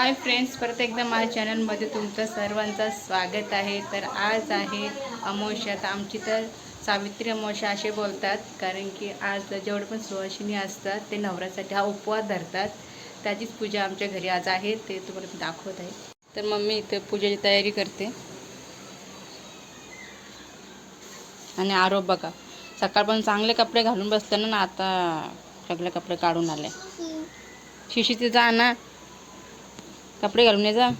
Hi friends परत एकदा माझ्या चॅनलमध्ये तुमचं सर्वांचं स्वागत आहे. तर आज आहे अमावस्या तर आमची तर सावित्री अमावस्या असे बोलतात कारण की आज जेवढे पण सुवासिनी असतात ते नवऱ्यासाठी हा उपवास धरतात. त्याचीच पूजा आमच्या घरी आज आहे ते तुम्हाला दाखवत आहे. तर मम्मी इथे पूजेची तयारी करते. आणि आरोप बघा सकाळ पण चांगले कपडे घालून बसताना ना आता सगळे कपडे काढून आले. शिशीचे जा ना. कपडे घालून ये जा.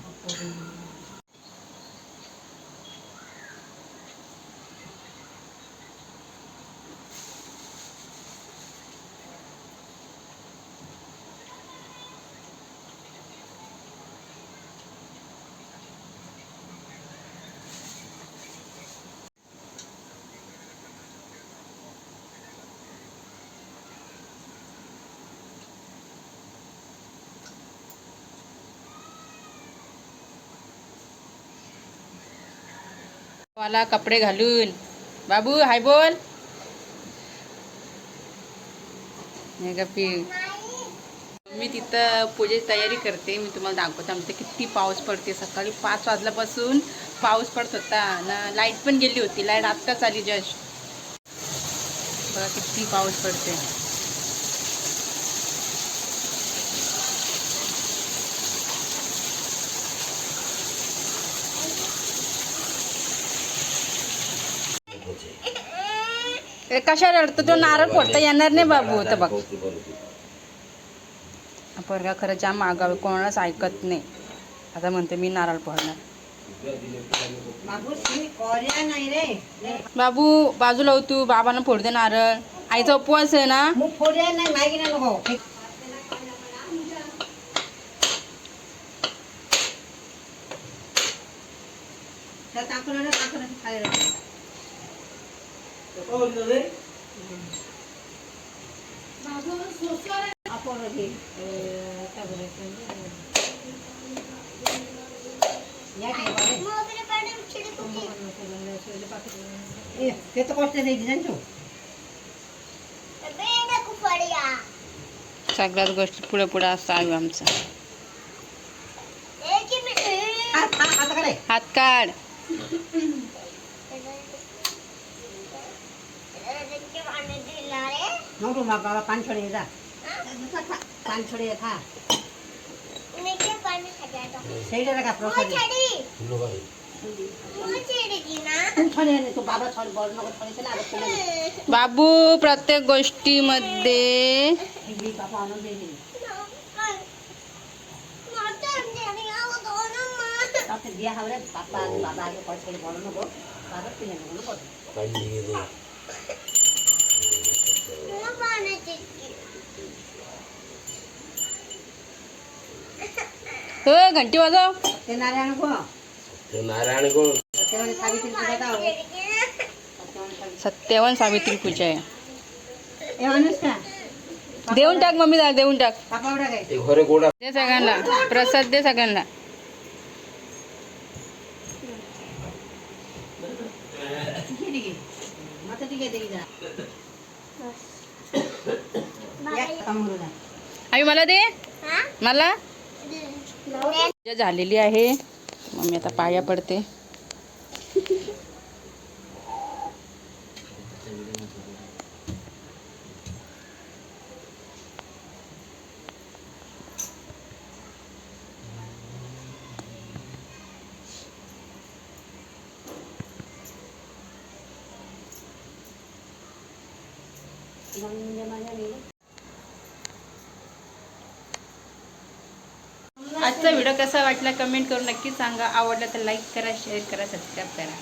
मला कपडे घालून. बाबू हाय बोल. हे का मी तिथं पूजेची तयारी करते. मी तुम्हाला दाखवते आमचं किती पाऊस पडते. सकाळी पाच वाजल्यापासून पाऊस पडत होता. ना लाइट पण गेली होती. लाइट आत्ताच आली जस्ट बघा किती पाऊस पडते. कशा रडतो? तो नारळ फोडता येणार नाही बाबू होतं बघ. पोरगा खरं जाम मागावे कोणालाच ऐकत नाही. आता म्हणते मी नारळ फोडणार. बाबू बाजूला हो तू. बाबांना फोड दे नारळ. आईचा उपवास आहे ना? सगळ्याच गोष्टी पुढे पुढे असं आहे आमचं हात काढ বাবু প্রত্যেক গোষ্ঠী মধ্যে जा হবে বাবা বাবা আগে বড় বাবা কিনে घंटी वाजव. ते नारायण को नारायण कोण? सत्यवानी सावित्री पूजा सत्यवानी सावित्री. आहे. देऊन टाक मम्मी जा देऊन टाक. दे सगळ्यांना. प्रसाद दे सगळ्यांना. ठीक आहे आई मला दे. मला? झालेली आहे. मम्मी आता पाया पडते. म्हणजे माझ्या आजचा व्हिडिओ कसा वाटला कमेंट करून नक्की सांगा. आवडला तर लाईक करा शेअर करा सबस्क्राईब करा.